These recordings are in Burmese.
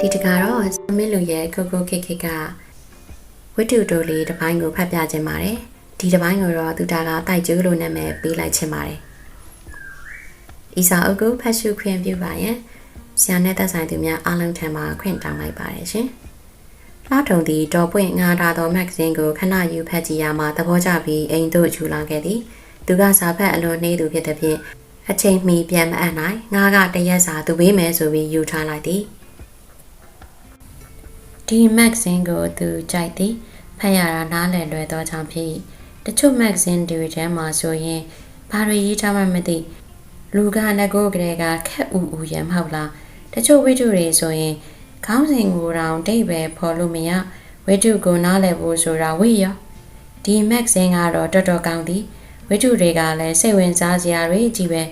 ဒီတကတော့မင်းလူရဲ့ကိုကိုခေခေကဝတ္ထုတိုလေးတစ်ပိုင်းကိုဖတ်ပြခြင်းပါတယ်ဒီတစ်ပိုင်းကိုတော့သူတာကတိုက်ကျိုးလို့နာမည်ပေးလိုက်ခြင်းပါတယ်ဤစာအုပ်ကိုဖတ်ရှုခွင့်ပြုပါရန်ဆရာနဲ့သက်ဆိုင်သူများအားလုံးထံမှခွင့်တောင်းလိုက်ပါတယ်ရှင်လှထုံသည်တော်ပွင့်ငါတာသောမဂ္ဂဇင်းကိုခဏယူဖတ်ကြည့်ရမှသဘောကျပြီးအိမ်သို့ယူလာခဲ့သည်သူကစာဖတ်အလွန်နှေးသူဖြစ်သည်ဖြင့်အချိန်မီပြန်မအပ်နိုင်ငါကတရက်စာသူပေးမယ်ဆိုပြီးယူထားလိုက်သည် ဒီမဂ္ဂဇင်းကိုသူကြိုက်သည်ဖတ်ရတာနားလည်လွယ်သောကြောင့်ဖြစ်၏တချို့မဂ္ဂဇင်းတွေထဲမှာဆိုရင်ဘာတွေရေးထားမှမသိလူကငကိုကလေးကခက်ဥဥရမဟုတ်လားတချို့ဝိတုတွေဆိုရင်ခေါင်းစဉ်ကိုတောင်တိတ်ပဲဖော်လို့မရဝိတုကိုနားလည်ဖို့ဆိုတာဝိရောဒီမဂ္ဂဇင်းကတော့တော်တော်ကောင်းသည်ဝိတုတွေကလည်းစိတ်ဝင်စားစရာတွေကြီးပဲ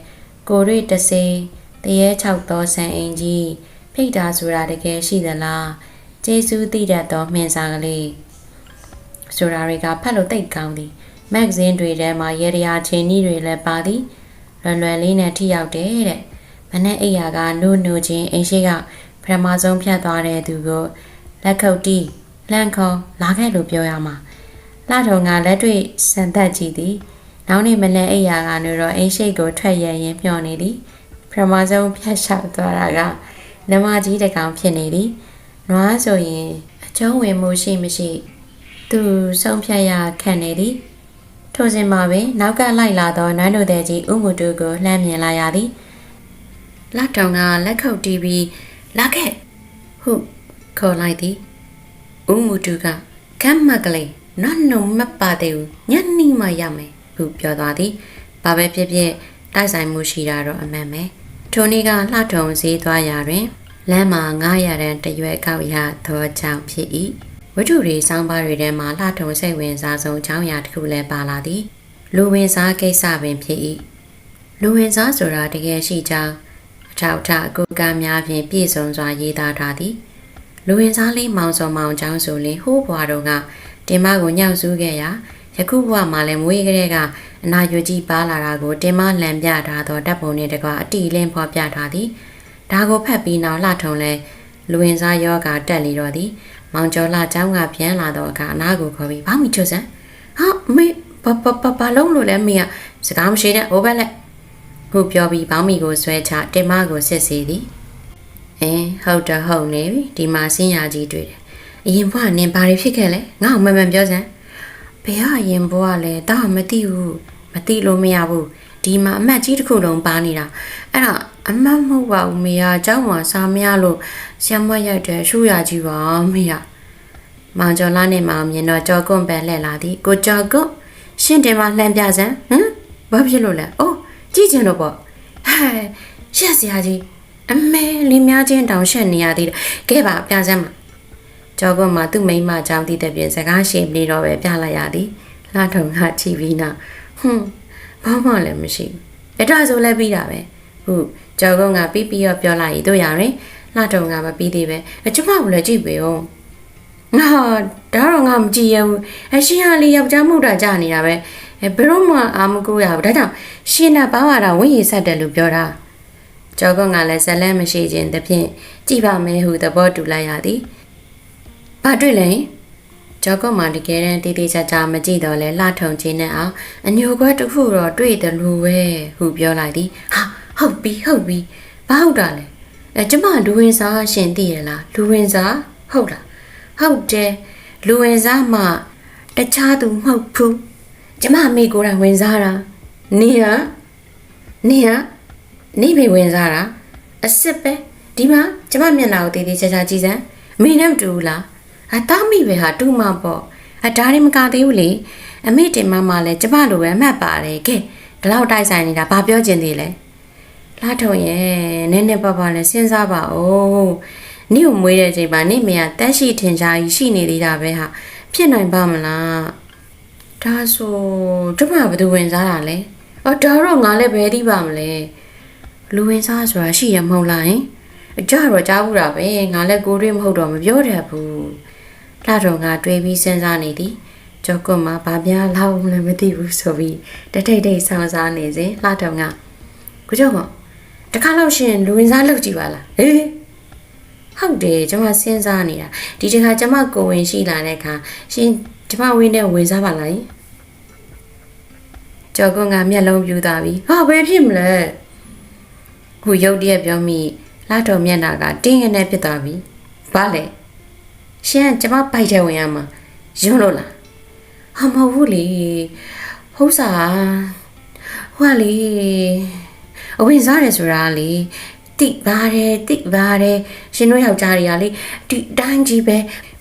ကိုရိတစေတရေ၆သောဆန်အင်ကြီးဖိတ်တာဆိုတာတကယ်ရှိသလား ကျေးဇူးတည်တတ်သောမှင်စာကလေးဆိုတာတွေကဖတ်လို့တိတ်ကောင်းသည်မဂ္ဂဇင်းတွေထဲမှာရေတရာချင်းကြီးတွေလည်းပါသည်လွယ်လွယ်လေးနဲ့ထိရောက်တယ်တဲ့မနဲ့အိယာကနိုးနိုးချင်းအိမ်ရှိကပထမဆုံးဖြတ်သွားတဲ့သူကိုလက်ခုပ်တီးလှန်ခေါ်လာခဲ့လို့ပြောရမှာလှထုံကလက်တွေ့စံသက်ကြည့်သည်နောက်နေ့မနဲ့အိယာကနေတော့အိမ်ရှိကိုထွက်ရရင်မျှော်နေသည်ပထမဆုံးဖြတ်လျှောက်သွားတာကနမကြီးတစ်ကောင်ဖြစ်နေသည် နွားဆိုရင်အကျုံးဝင်မှုရှိမရှိ သူဆုံးဖြတ်ရခံနေသည်ထိုစဉ်မှာပင်နောက်ကလိုက်လာသောနန်းတို့တဲ့ကြီးဥမှုတူကိုလှမ်းမြင်လာရသည်လက်တောင်ကလက်ခုပ်တီးပြီးလာခဲ့ဟုခေါ်လိုက်သည်ဥမှုတူကကမ်းမကလေးနော်နုံမပါသေးဘူးညနေမှရမယ်ဟုပြောသွားသည်ဘာပဲဖြစ်ဖြစ်တိုက်ဆိုင်မှုရှိတာတော့အမှန်ပဲထိုနေ့ကလှထုံဈေးသွားရာတွင် လမ်းမှာ900ရန်တရွဲကောက်ရသောကြောင့်ဖြစ်၏ဝတ္ထုတွေစောင်းပါတွေထဲမှာလှထုံစိတ်ဝင်စားဆုံးအကြောင်းအရာတစ်ခုလည်းပါလာသည်လူဝင်စားကိစ္စပင်ဖြစ်၏လူဝင်စားဆိုတာတကယ်ရှိကြောင်းအထောက်အထားအကူအကများဖြင့်ပြည့်စုံစွာရေးသားထားသည်လူဝင်စားလေးမောင်စောမောင်ချောင်းဆိုလင်ဟိုးဘွားတော်ကတင်မကိုညှောက်စုခဲ့ရာယခုဘဝမှာလည်းမွေးကလေးကအနာရွကြီးပါလာတာကိုတင်မလှန်ပြထားသောတပ်ပုံနှင့်တကွအတီလင်းဖော်ပြထားသည် ဒါကိုဖတ်ပြီးနောက်လှထုံလဲလူဝင်စားယောဂတက်လေတော့သည်မောင်ကျော်လှចောင်းကပြန်လာတော့အခါအနာကိုခေါ်ပြီးဘာမီချွတ်စမ်းဟာမေဘဘဘဘာလုံးလို့လဲမေကစကားမရှိနဲ့ဟိုဘက်လက်ဟုပြောပြီးဘောင်းမီကိုဆွဲချတင်မကိုစစ်စီသည်အင်းဟုတ်တော့ဟုတ်နေပြီဒီမှာစင်းရကြီးတွေ့တယ်အရင်ဘွားနင်ဘာတွေဖြစ်ခဲ့လဲငါ့ကိုမှန်မှန်ပြောစမ်းဘယ်ကအရင်ဘွားလဲတာမသိဘူးမသိလို့မရဘူး ဒီမှာအမတ်ကြီးတစ်ခုလုံးပါနေတာအဲ့ဒါအမတ်မဟုတ်ပါဘူးမေယာအเจ้าမှာစာမရလို့ဆံမရိုက်တယ်ရှူရကြီးပါမေယာမောင်ကျော်လာနဲ့မောင်မြင်တော့ကြော်ကွန့်ပဲလှည့်လာသည်ကိုကြော်ကွန့်ရှင်းတင်မလှမ်းပြစမ်းဟမ်ဘာဖြစ်လို့လဲအိုးကြည့်ချင်လို့ပေါ့ဟဲ့ရှက်စရာကြီးအမဲလင်းများချင်းတောင်ရှက်နေရသေးတယ်ကဲပါပြစမ်းပါကြော်ကွန့်မှာသူ့မိန်းမအကြောင်းသိတဲ့ပြင်စကားရှင်းပြီးတော့ပဲပြလိုက်ရသည်လှထုံကချီပြီးနာဟွန်း ဘာမှလည်းမရှိဘူးအဲ့ဒါဆိုလည်းပြီးတာပဲဟုတ်ကြော်ကုန်းကပြီးပြီးတော့ပြောလိုက်ရတို့ရရင်လှတုံကမပြီးသေးပဲအကျမကလည်းကြည့်ပေအောင်ငါဒါတော့ငါမကြည့်ရဘူးအရှင်ဟာလေးယောက်ျားမှုတာကြာနေတာပဲအဲဘယ်တော့မှအာမကိုရဘူးဒါကြောင့်ရှင်နာပါဝါတာဝိရဆက်တယ်လို့ပြောတာကြော်ကုန်းကလည်းဇလန်းမရှိခြင်းတဖြင့်ကြည့်ပါမယ်ဟုသဘောတူလိုက်ရသည်ဘာတွေ့လဲ ကြောက်ကမှတကယ်တမ်းတေးသေးချာချာမကြည့်တော့လဲလှထုံချင်းနဲ့အောင်အညိုခွက်တစ်ခုတော့တွေ့တယ်လို့ပဲဟုပြောလိုက်သည်ဟာဟုတ်ပြီဟုတ်ပြီဘာဟုတ်တာလဲအဲကျမလူဝင်စားရှင်သိရလားလူဝင်စားဟုတ်လားဟုတ်တယ်လူဝင်စားမှတခြားသူမဟုတ်ဘူးကျမအမေကိုယ်တိုင်ဝင်စားတာနေဟာနေဟာနေမေဝင်စားတာအစ်စ်ပဲဒီမှာကျမမျက်နှာကိုတေးသေးချာချာကြည့်စမ်းအမေနဲ့မတူဘူးလား အသားမိပဲဟာတူမှာပေါ့အဒါရီမကသေးဘူးလေအမေတင်မမလည်းကျမလိုပဲအမှတ်ပါတယ်ကဲဒီလောက်တိုက်ဆိုင်နေတာဘာပြောချင်သေးလဲလာထုံရဲ့နည်းနည်းပါးပါးလည်းစဉ်းစားပါဦးနေ့ကိုမွေးတဲ့အချိန်မှာနေ့မရတက်ရှိထင်ရှားကြီးရှိနေသေးတာပဲဟာဖြစ်နိုင်ပါမလားဒါဆိုကျမဘယ်သူဝင်စားတာလဲအော်ဒါတော့ငါလည်းဘယ်သိပါမလဲလူဝင်စားဆိုတာရှိရမဟုတ်လားဟင်အကြတော့ကြားဘူးတာပဲငါလည်းကိုတွေးမဟုတ်တော့မပြောတတ်ဘူး လှတော်ကတွေးပြီးစဉ်းစားနေသည်ကျော်ကွန်မှာဘာပြားလောက်လည်းမသိဘူးဆိုပြီးတထိတ်ထိတ်ဆောင်းစားနေစဉ်လှတော်ကကိုကျော်ကတခါလောက်ရှင်လူဝင်စားလုပ်ကြည့်ပါလားဟေးဟဟုတ်တယ်ကျမစဉ်းစားနေတာဒီတစ်ခါကျမကိုယ်ဝင်ရှိလာတဲ့အခါရှင်ကျမဝင်းနဲ့ဝင်စားပါလားကျော်ကွန်ကမျက်လုံးပြူသွားပြီဟာဘယ်ဖြစ်မလဲခုရုတ်တရက်ပြောမိလာတော်မျက်နှာကတင်းငနဲ့ဖြစ်သွားပြီဘာလဲ ရှင်ကကျမပိုက်တဲ့ဝင်ရမှာယွန်းလို့လားဟာမဟုတ်ဘူးလေဟုတ်စားဟွာလေအဝင်စားတယ်ဆိုတာလေတိပါတယ်တိပါတယ်ရှင်တို့ယောက်ျားတွေကလေဒီတိုင်းကြီးပဲ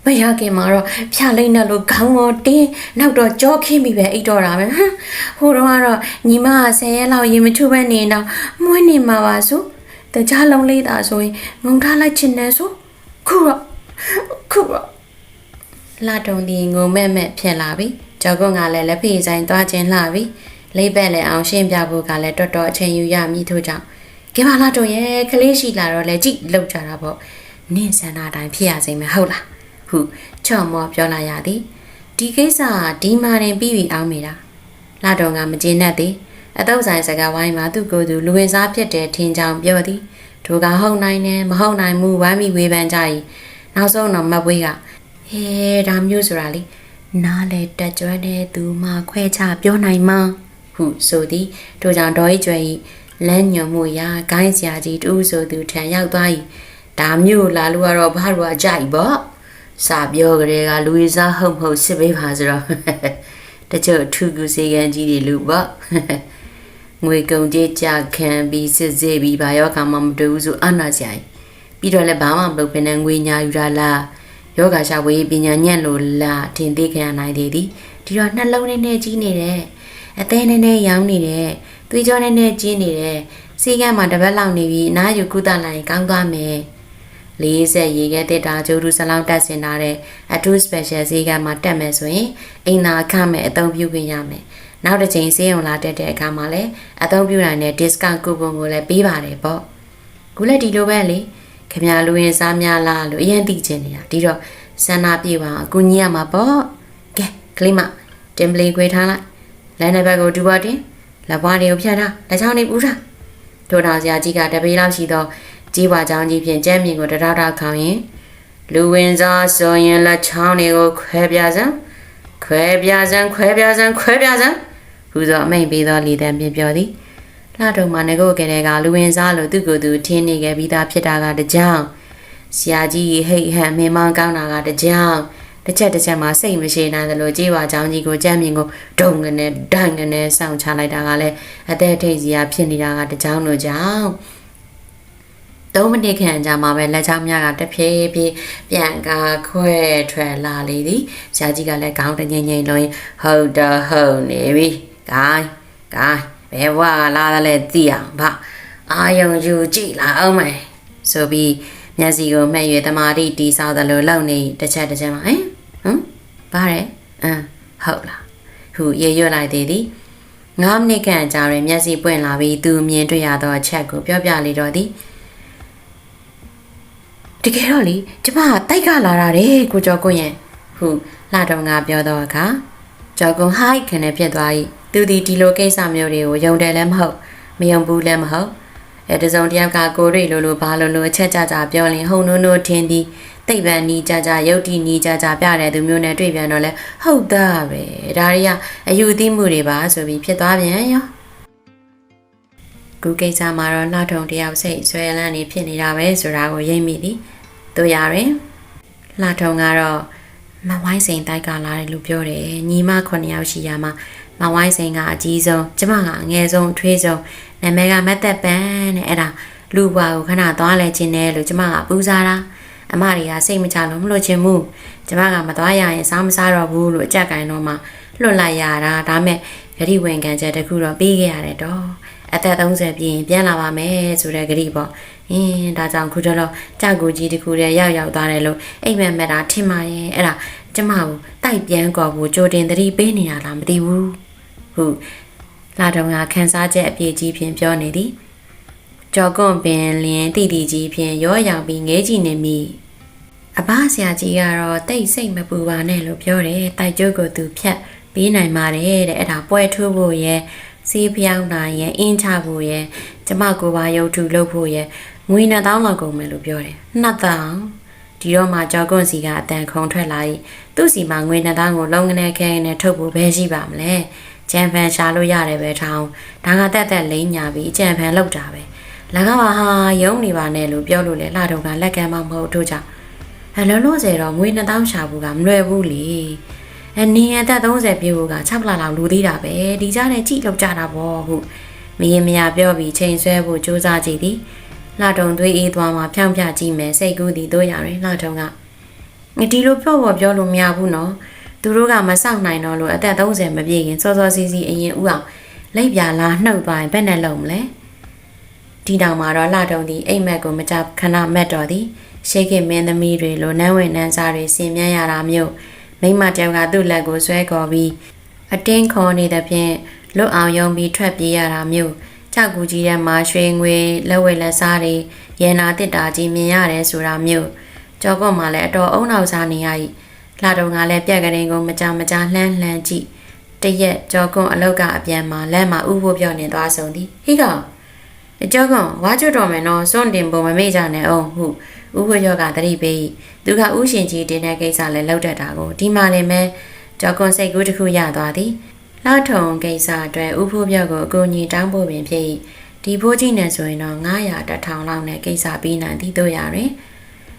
မရခင်မှာတော့ဖြာလိမ့်နဲ့လို့ခေါင်းတော့တင်းနောက်တော့ကြောခင်းပြီးပဲအိတ်တော့တာပဲဟမ်ဟိုတော့ကတော့ညီမက10ရက်လောက်ရင်မချူပဲနေတော့မွေးနေမှာပါဆိုတခြားလုံးလေးတာဆိုရင်ငုံထားလိုက်ချင်တယ်ဆိုခုတော့ ခုတော့လာတုံဒီငုံမဲ့မဲ့ဖြစ်လာပြီကြောက်ကွန်ကလည်းလက်ဖေးဆိုင်သွားခြင်းလှပြီလိမ့်ပက်လည်းအောင်ရှင်းပြဖို့ကလည်းတော်တော်အချိန်ယူရမည်ထို့ကြောင့်ကဲပါလာတုံရဲ့ကလေးရှိလာတော့လဲကြည့်လောက်ကြတာပေါ့နင့်စန္ဒာတိုင်းဖြစ်ရစေမယ်ဟုတ်လားဟုချော့မော်ပြောလာရသည်ဒီကိစ္စကဒီမာရင်ပြီးပြီအောင်မိတာလာတုံကမကျေနပ်သည်အတော့ဆိုင်စကားဝိုင်းမှာသူ့ကိုယ်သူလူဝင်စားဖြစ်တဲ့ထင်ကြောင်ပြောသည်ဒုကဟုတ်နိုင်တယ်မဟုတ်နိုင်မှုဝမ်းမိဝေဖန်ကြ၏ နောက်ဆုံးတော့မတ်ဝေးကဟဲဒါမျိုးဆိုတာလေနားလေတက်ကြွတဲ့သူမှခွဲခြားပြောနိုင်မှာဟုဆိုသည်ထို့ကြောင့်ဒေါ်ဤကျွဲ၏လမ်းညွန်မှုရာဂိုင်းစရာကြီးတူဆိုသူထံရောက်သွား၏ဒါမျိုးလာလို့ကတော့ဘာလို့အကြိုက်ပေါ့စာပြောကြတဲ့ကလူရစားဟုတ်မဟုတ်စစ်ပေးပါဆိုတော့တချို့ထူကူစေကန်ကြီးတွေလူပေါ့ငွေကုန်ကြေးကြခံပြီးစစ်စေးပြီးဘာရောခါမှမတူဘူးဆိုအနာကြိုင် ပြီးတော့လည်းဘာမှမလုပ်ဘဲနဲ့ငွေညာယူတာလားယောဂရှာဝေးပညာညံ့လို့လားထင်သေးခံရနိုင်သေးသည်ဒီတော့နှလုံးနဲ့နဲ့ကြီးနေတယ်အသေးနဲ့နဲ့ရောင်းနေတယ်သွေးကြောနဲ့နဲ့ကြီးနေတယ်စီကံမှာတပတ်လောက်နေပြီးအနားယူကုသလိုက်ရင်ကောင်းသွားမယ်40ရေခဲတက်တာကျိုးသူစလောင်းတက်စင်ထားတဲ့အထူး special ဈေးကမှာတက်မယ်ဆိုရင်အိမ်သာခမဲ့အသုံးပြုခွင့်ရမယ်နောက်တစ်ချိန်ဈေးရုံလာတက်တဲ့အခါမှာလည်းအသုံးပြုနိုင်တဲ့ discount coupon ကိုလည်းပေးပါတယ်ပေါ့ခုလည်းဒီလိုပဲလေ ခင်ဗျာလူရင်စားများလားလို့အရင်သိချင်နေတာဒီတော့ဆန္ဒပြေပါအကူညီရမှာပေါ့ကဲကလေးမတင်ပလီခွေထားလိုက်လမ်းတစ်ဘက်ကိုဒူပါတင်လက်ပွားတွေကိုဖြတ်ထားလက်ချောင်းတွေပူထားထို့တော်စရာကြီးကတပေလောက်ရှိသောကြီးပွားချောင်းကြီးဖြင့်ကျမ်းမြင်ကိုတရတာခေါင်ရင်လူဝင်စားဆိုရင်လက်ချောင်းတွေကိုခွဲပြစမ်းခွဲပြစမ်းခွဲပြစမ်းခွဲပြစမ်းဟူသောအမိန်ပေးသောလီတန်ပြပြောသည် လှတုံမှာငကိုကလေးကလူဝင်စားလို့သူ့ကိုယ်သူထင်းနေခဲ့ပြီးသားဖြစ်တာကတကြောင်ဆရာကြီးဟိတ်ဟန်မင်းမောင်းကောင်းတာကတကြောင်တစ်ချက်တစ်ချက်မှာစိတ်မရှိနိုင်သလိုကြေးဝါချောင်းကြီးကိုကြမ်းမြင်ကိုဒုံငနဲ့ဒိုင်ငနဲ့စောင့်ချလိုက်တာကလည်းအသက်ထိတ်စရာဖြစ်နေတာကတကြောင်လို့ကြောင့်သုံးမိနစ်ခန့်ကြာမှပဲလက်ချောင်းများကတဖြည်းဖြည်းပြန်ကားခွဲထွက်လာလေသည်ဆရာကြီးကလည်းခေါင်းတငိမ့်ငိမ့်လို့ဟုတ်တော့ဟုတ်နေပြီဂိုင်းဂိုင်း ဘယ်ဘွားလာတယ်လဲသိအောင်ဗအာယုံယူကြည့်လာအောင်မယ်ဆိုပြီးမျက်စိကိုမှဲ့၍တမာတိတီဆောက်တယ်လို့လောက်နေတစ်ချက်တစ်ချက်မှာဟင်ဟမ်ဘာလဲအမ်ဟုတ်လားဟူရေရွတ်လိုက်သေးသည်9မိနစ်ခန့်ကြာတွင်မျက်စိပွင့်လာပြီးသူမြင်တွေ့ရသောအချက်ကိုပြောပြလေတော့သည်တကယ်တော့လေကျမကတိုက်ကလာတာတဲ့ကိုကျော်ကွန်းရဲ့ဟုလှတော်ငါပြောတော့အခါကျော်ကွန်းဟိုက်ခနဲ့ပြက်သွား၏ သူဒီဒီလိုကိစ္စမျိုးတွေကိုယုံတယ်လည်းမဟုတ်မယုံဘူးလည်းမဟုတ်အဲတစုံတယောက်ကကိုရိလိုလိုဘာလိုလိုအချက်ကြကြပြောရင်ဟုံနိုးနိုးထင်းသည်သိပ္ပံနီးကြကြယုတ်တိနီးကြကြပြတဲ့သူမျိုးနဲ့တွေ့ပြန်တော့လဲဟုတ်သားပဲဒါတွေကအယူသီးမှုတွေပါဆိုပြီးဖြစ်သွားပြန်ရောခုကိစ္စမှာတော့လှထုံတယောက်စိတ်ဆွဲလန်းနေဖြစ်နေတာပဲဆိုတာကိုရိပ်မိသည်တို့ရရင်လှထုံကတော့မဝိုင်းစိန်တိုက်ကလာတယ်လို့ပြောတယ်ညီမ9ယောက်ရှိရမှာ မဝိုင်းစိန်ကအကြီးဆုံးကျမကအငယ်ဆုံးအထွေးဆုံးနာမည်ကမတ်သက်ပန်းတဲ့အဲ့ဒါလူဘွားကိုခဏသွားလဲခြင်းတယ်လို့ကျမကပူစားတာအမတွေကစိတ်မချလို့မလို့ချင်ဘူးကျမကမသွားရရင်စားမစားတော့ဘူးလို့အကြက်ကိုင်းတော့မှလွတ်လိုက်ရတာဒါမဲ့ဂရိဝင်ခံချက်တခုတော့ပြီးခဲ့ရတယ်တော့အသက်30ပြည့်ရင်ပြန်လာပါမယ်ဆိုတဲ့ဂရိပေါ့အင်းဒါကြောင့်ခုတော့ကြောက်ကူကြီးတခုတည်းရောက်ရောက်သွားတယ်လို့အိမ်မက်မက်တာထင်ပါရဲ့အဲ့ဒါကျမကိုတိုက်ပြန်ကော်ဖို့ကြိုတင်သတိပေးနေတာလားမသိဘူး ဟုတ်လာတော့ငါခန်းစားချက်အပြည့်ကြီးဖြင့်ပြောနေသည်ကြော်ကွန်ပင်လင်းတီတီကြီးဖြင့်ရောရောင်ပြီးငဲကြည့်နေမိအဘဆရာကြီးကတော့တိတ်စိတ်မပူပါနဲ့လို့ပြောတယ်တိုက်ကျုပ်ကိုသူဖြတ်ပေးနိုင်ပါတယ်တဲ့အဲ့ဒါပွဲထိုးဖို့ရဲ့စီးပြောင်းတာရဲ့အင်းချဖို့ရဲ့ကျမကိုပါရုပ်ထုလုပ်ဖို့ရဲ့ငွေနှစ်သောင်းလောက်ကုန်မယ်လို့ပြောတယ်နှစ်သောင်းဒီတော့မှကြောက်ကွန်စီကအတန်ခုံထွက်လာ၏သူ့စီမှာငွေနှစ်သောင်းကိုလုံးငနေခဲနဲ့ထုတ်ဖို့ဘဲရှိပါမလဲ ကြံဖန်ရှာလို့ရတယ်ပဲထောင်းဒါကတက်တက်လိမ့်ညာပြီးကြံဖန်လောက်တာပဲ၎င်းဟာယုံနေပါနဲ့လို့ပြောလို့လေလှတော့ကလက်ကမ်းမမဟုတ်တို့ကြောင့်အလုံးလုံးစေတော့ငွေ2000ရှာဖို့ကမလွယ်ဘူးလေအနည်းအသက်30ပြည့်ဖို့က6လလောက်လူသေးတာပဲဒီကြားနဲ့ကြည့်လောက်ကြတာပေါ့ဟုမရင်မရပြောပြီးချိန်ဆွဲဖို့စူးစမ်းကြည့်သည်လှတုံသွေးအေးသွားမှဖြောင်းပြကြည့်မယ်စိတ်ကူးသည်တို့ရတယ်လှတုံကဒီလိုပြောဖို့ပြောလို့မရဘူးနော် သူတို့ကမဆောက်နိုင်တော့လို့အသက်30မပြည့်ခင်စောစောစီးစီးအရင်ဥအောင်လက်ပြလာနှုတ်သွားရင်ဘယ်နဲ့လုံးမလဲဒီတောင်မှာတော့လှတုံသည်အိမ်မက်ကိုမကြခဏမက်တော်သည်ရှေးခင်မင်းသမီးတွေလိုနန်းဝင်နန်းစားတွေဆင်မြန်းရတာမျိုးမိမတယောက်ကသူ့လက်ကိုဆွဲခေါ်ပြီးအတင်းခေါ်နေသဖြင့်လွတ်အောင်ယုံပြီးထွက်ပြေးရတာမျိုးကြောက်ကူကြီးတဲ့မှာရွှေငွေလက်ဝဲလက်စားတွေရေနာတစ်တာကြီးမြင်ရတယ်ဆိုတာမျိုးကြောကွန်မှလည်းအတော်အုံနောက်စားနေရ၏ လှတုံကလည်းပြက်ကလေးကိုမကြမကြလှမ်းလှမ်းကြည့်တရက်ကြောကွန်အလုတ်ကအပြန်မှာလမ်းမှာဥဖို့ပြောနေသွားဆုံးသည်ဟိကောင်အကျောကွန်ဝါကျွတ်တော်မယ်နော်စွန့်တင်ပုံမမေ့ကြနဲ့အောင်ဟုဥဖို့ရောကသတိပေး၏သူကဥရှင်ကြီးတင်တဲ့ကိစ္စလည်းလောက်တတ်တာကိုဒီမှလည်းမဲကြောကွန်စိတ်ကူးတစ်ခုရသွားသည်လောက်ထုံကိစ္စအတွက်ဥဖို့ပြောကိုအကူအညီတောင်းဖို့ပင်ဖြစ်၏ဒီဖိုးကြီးနဲ့ဆိုရင်တော့900တထောင်လောက်နဲ့ကိစ္စပြီးနိုင်သည်တို့ရတယ်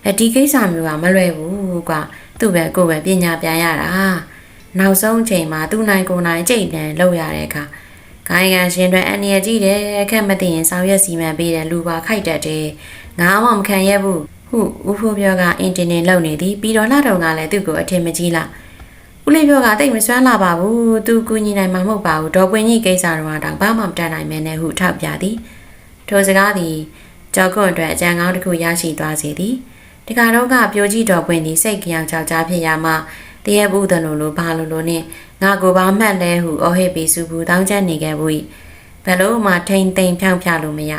အဒီကိစ္စမျိုးကမလွယ်ဘူးကွာ သူ့ပဲကိုယ်ပဲပညာပြန်ရတာနောက်ဆုံးချိန်မှာသူ့နိုင်ကိုယ်နိုင်ကြိတ်တန်လောက်ရတဲ့အခါခိုင်ကန်ရှင်တွေအန်ရကြီးတယ်အခက်မသိရင်ဆောင်ရွက်စီမံပေးတယ်လူပါခိုက်တတ်တယ်ငါမှမခံရဘူးဟုဦးဖိုးပြောကအင်တင်နေလုံနေသည်ပြီးတော့လှတော်ကလည်းသူ့ကိုအထင်မကြီးလားဦးလေးပြောကတိတ်မစွမ်းလာပါဘူးသူကူညီနိုင်မှာမဟုတ်ပါဘူးဒေါ်ပွင့်ကြီးကိစ္စတော့တောင်ဘာမှမတတ်နိုင်မဲနဲ့ဟုထောက်ပြသည်ထိုစကားသည်ကြောက်ကွန့်အတွက်အကြံကောင်းတစ်ခုရရှိသွားစေသည် ဒီကတော့ကပြိုကြီးတော်ပွင့်သည်စိတ်ကြောင်ကြောက်ကြားဖြစ်ရမှတရဘူးတလူလိုဘာလိုလိုနဲ့ငါကိုပါမှတ်လဲဟုအော်ဟစ်ပြီးစုဘူးတောင်းချနေခဲ့ဘူးဘယ်လို့မှထိန်သိမ်ဖြောင်းဖြလို့မရဥ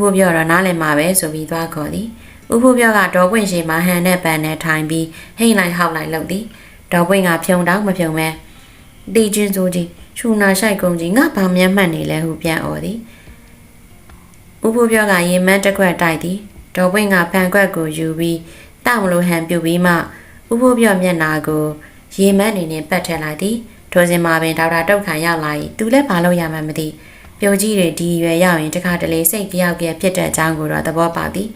ဖို့ပြောတော့နားလည်မှာပဲဆိုပြီးသွားခေါ်သည်ဥဖို့ပြောကဒေါ်ပွင့်ရှိမှဟန်နဲ့ပန်နဲ့ထိုင်ပြီးဟိတ်လိုက်ဟောက်လိုက်လုပ်သည်ဒေါ်ပွင့်ကဖြုံတောင်းမဖြုံမဲတီချင်းစိုးကြီးရှူနာဆိုင်ကုန်ကြီးငါဘာမျက်မှတ်နေလဲဟုပြန်អော်သည်ဥဖို့ပြောကရေမန်းတစ်ခွက်တိုက်သည် ဒေါ်ပွင့်ကဖန်ခွက်ကိုယူပြီးတောက်မလို့ဟန်ပြုတ်ပြီးမှဥဖို့ပြောမျက်နာကိုရေမန်းအနေနဲ့ပတ်ထည့်လိုက်သည်ထိုစဉ်မှာပင်ဒေါက်တာတုတ်ခံရောက်လာ၏သူလည်းဘာလို့ရမှန်းမသိပြိုကြီးတွေဒီရွယ်ရောက်ရင်တခါတလေစိတ်ကြောက်ကြဖြစ်တဲ့အကြောင်းကိုတော့သဘောပေါက်သည်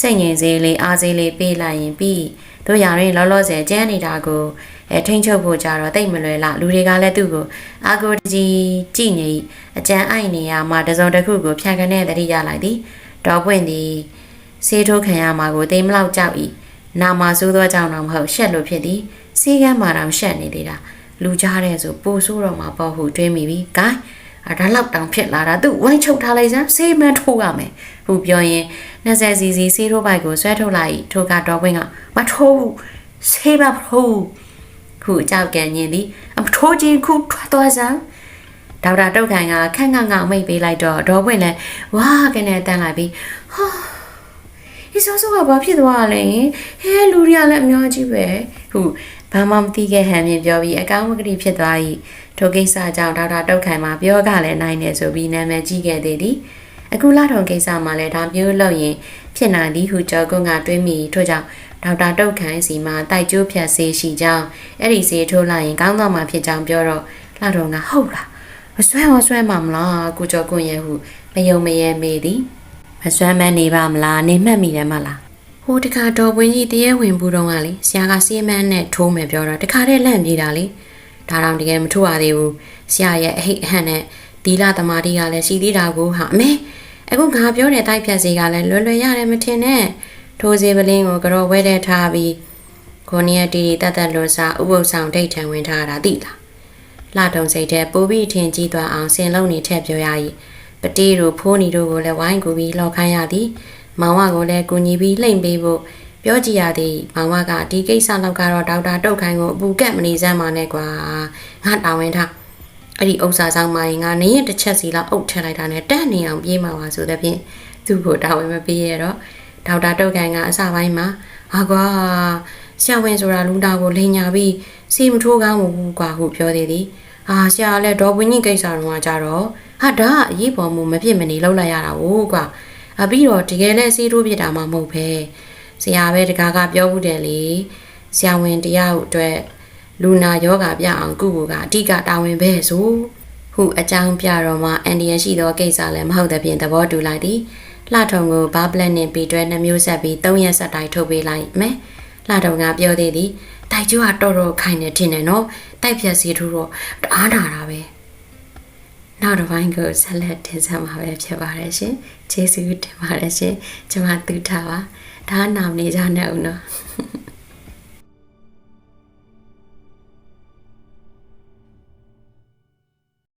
စိတ်ငြိမ်စေးလေးအားစေးလေးပေးလိုက်ရင်ပြီးတို့ရရင်လောလောဆယ်ကျန်းနေတာကိုအဲထိန်ချုပ်ဖို့ကြတော့တိတ်မလွယ်လားလူတွေကလည်းသူ့ကိုအာကိုတကြီးကြည်နေအကြံအိုက်နေရမှာတစုံတစ်ခုကိုဖြန့်ကနေတတိရလိုက်သည်ဒေါ်ပွင့်သည် ဆေးထိုးခံရမှာကိုတိမ်မလောက်ကြောက်၏နာမဆိုးသောကြောင့်တော့မဟုတ်ရှက်လို့ဖြစ်သည်ဆေးကမ်းမှာတော့ရှက်နေသေးတာလူကြားတဲ့ဆိုပိုဆိုးတော့မှာပေါ့ဟုတွေးမိပြီ။ဂိုင်းအဒါလောက်တောင်ဖြစ်လာတာသူဝိုင်းချုပ်ထားလိုက်စမ်းဆေးမန်းထိုးရမယ်။ဟုပြောရင်20စီစီဆေးထိုးပိုက်ကိုဆွဲထုတ်လိုက်ထိုကတော့ဝင်းကမထိုးဘူးဆေးမထိုးခုအကြောက်ကန်ညင်သည်အမထိုးခြင်းခုထွက်သွားစမ်းဒေါက်တာတုတ်ခိုင်ကခန့်ခန့်ငောက်မိတ်ပေးလိုက်တော့ဒေါ်ပွင့်လည်းဝါကနေတန်းလိုက်ပြီးဟာ ဒီဆိုးဆိုးကဘာဖြစ်သွားလဲဟဲလူတွေကလည်းအများကြီးပဲဟုဘာမှမသိခဲ့ဟန်မြင်ပြောပြီးအကောင်းမကတိဖြစ်သွား၏ထိုကိစ္စကြောင့်ဒေါက်တာတုတ်ခိုင်မှာပြောကလည်းနိုင်နေဆိုပြီးနာမည်ကြီးခဲ့သေးသည်အခုလာထုံကိစ္စမှာလည်းဒါမျိုးလုပ်ရင်ဖြစ်နိုင်သည်ဟုကြောကွန်းကတွေးမိထို့ကြောင့်ဒေါက်တာတုတ်ခိုင်စီမှာတိုက်ကျိုးဖြတ်ဆေးရှိကြောင်းအဲ့ဒီဆေးထိုးလိုက်ရင်ကောင်းသွားမှာဖြစ်ကြောင်းပြောတော့လာထုံကဟုတ်လားမဆွဲမဆွဲမှာမလားကိုကြောကွန်းရဲ့ဟုမယုံမရဲမေးသည် မဆွမ်းမနေပါမလားနေမှတ်မိတယ်မလားဟိုတခါတော်ပွင်းကြီးတရေဝင်ဘူးတော့ကလေဆရာကစီမန်းနဲ့ထိုးမယ်ပြောတော့တခါတည်းလန့်ပြေးတာလေဒါတော့တကယ်မထိုးရသေးဘူးဆရာရဲ့အဟိတ်အဟန့်နဲ့ဒီလာသမားတီကလည်းရှိသေးတာကိုဟာအမေအခုငါပြောတဲ့တိုက်ဖြတ်စီကလည်းလွယ်လွယ်ရတယ်မထင်နဲ့ထိုးစီပလင်းကိုကြောဝဲတဲ့ထားပြီးကိုနီးယတီတီတက်တက်လွန်စာဥပုပ်ဆောင်ဒိတ်ထံဝင်ထားတာသိလားလှတုံစိတ်တဲ့ပိုးပြီးထင်ကြီးသွားအောင်ဆင်လုံးနေထက်ပြောရည် ပတိတို့ဖိုးနီတို့ကိုလည်းဝိုင်းကူပြီးလှော်ခိုင်းရသည်မောင်ဝကိုလည်းကူညီပြီးလှိမ့်ပေးဖို့ပြောကြည့်ရသည်မောင်ဝကဒီကိစ္စလောက်ကတော့ဒေါက်တာတုတ်ခိုင်ကိုအပူကက်မနေစမ်းပါနဲ့ကွာငါတာဝန်ထားအဲ့ဒီဥစ္စာဆောင်မိုင်းငါနေရင်တစ်ချက်စီလောက်အုပ်ထည့်လိုက်တာနဲ့တက်နေအောင်ပြေးမှာပါဆိုတဲ့ဖြင့်သူ့ကိုတာဝန်မပေးရတော့ဒေါက်တာတုတ်ခိုင်ကအစပိုင်းမှာဟာကွာဆရာဝန်ဆိုတာလူတာကိုလိန်ညာပြီးစီမထိုးကောင်းဘူးကွာဟုပြောသေးသည် အာဆရာလည်းဒေါ်ဝင်းကြီးကိစ္စတော့ကြတော့ဟာဒါကအရေးပေါ်မှုမဖြစ်မနေလောက်လိုက်ရတာ哦ကွာအပြီးတော့တကယ်လဲစီးထိုးပြတာမှမဟုတ်ပဲဆရာပဲတကားကပြောဘူးတယ်လေဆရာဝန်တရားအတွက်လူနာယောဂပြအောင်ကုကူကအဓိကတာဝန်ပဲဆိုဟုအကြောင်းပြတော့မှအန်ဒီယရှိသောကိစ္စလည်းမဟုတ်တဲ့ပြင်သဘောတူလိုက်သည်လှထုံကိုဘာပလက်နဲ့ပြီးတွဲနှမျိုးဆက်ပြီး၃ရက်ဆက်တိုင်းထုတ်ပေးလိုက်မယ်လှထုံကပြောသေးသည် တိုက်ကျွတ်ကတော်တော်ခိုင်နေထင်တယ်နော်တိုက်ဖြတ်စီထူတော့တအားနာတာပဲနောက်တစ်ပိုင်းကိုဆက်လက်တင်ဆက်မှာပဲဖြစ်ပါတယ်ရှင်။ကျေးဇူးတင်ပါတယ်ရှင်။ကျွန်မသူထားပါ။ဒါနာမနေကြနဲ့ဦးနော်။